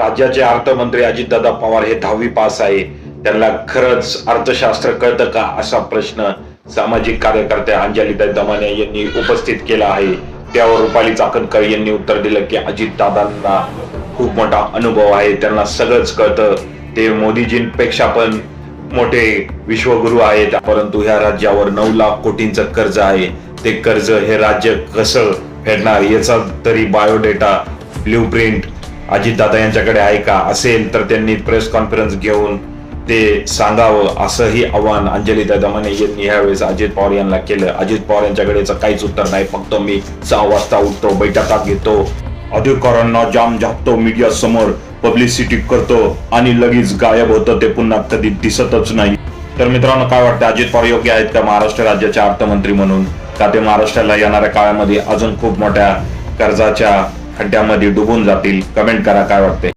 राज्याचे अर्थमंत्री अजितदादा पवार हे दहावी पास आहे. त्यांना खरंच अर्थशास्त्र कळतं का असा प्रश्न सामाजिक कार्यकर्त्या अंजलीताई दमाने यांनी उपस्थित केला आहे. त्यावर रुपाली चाकणकर यांनी उत्तर दिलं की अजितदादांना खूप मोठा अनुभव आहे. त्यांना सगळंच कळतं. ते मोदीजींपेक्षा पण मोठे विश्वगुरु आहेत. परंतु ह्या राज्यावर नऊ लाख कोटींचं कर्ज आहे. ते कर्ज हे राज्य कसं फेडणार याचा तरी बायोडेटा ब्ल्यू प्रिंट अजितदादा यांच्याकडे आहे का असेल तर त्यांनी प्रेस कॉन्फरन्स घेऊन ते सांगावं असंही आव्हान अंजली दमाने यांनी यावेळेस अजित पवार यांना केलं. अजित पवार यांच्याकडे काहीच उत्तर नाही फक्त मी सहा वाजता उठतो बैठका घेतो. अधिकाऱ्यांना जाम झापतो मीडिया समोर पब्लिसिटी करतो आणि लगेच गायब होतं ते पुन्हा कधी दिसतच नाही. तर मित्रांनो काय वाटतं? अजित पवार योग्य आहेत का? महाराष्ट्र राज्याचे अर्थमंत्री म्हणून. का ते महाराष्ट्राला येणाऱ्या काळामध्ये अजून खूप मोठ्या कर्जाच्या खड्ड्यामध्ये डुबून जातील. कमेंट करा काय वाटते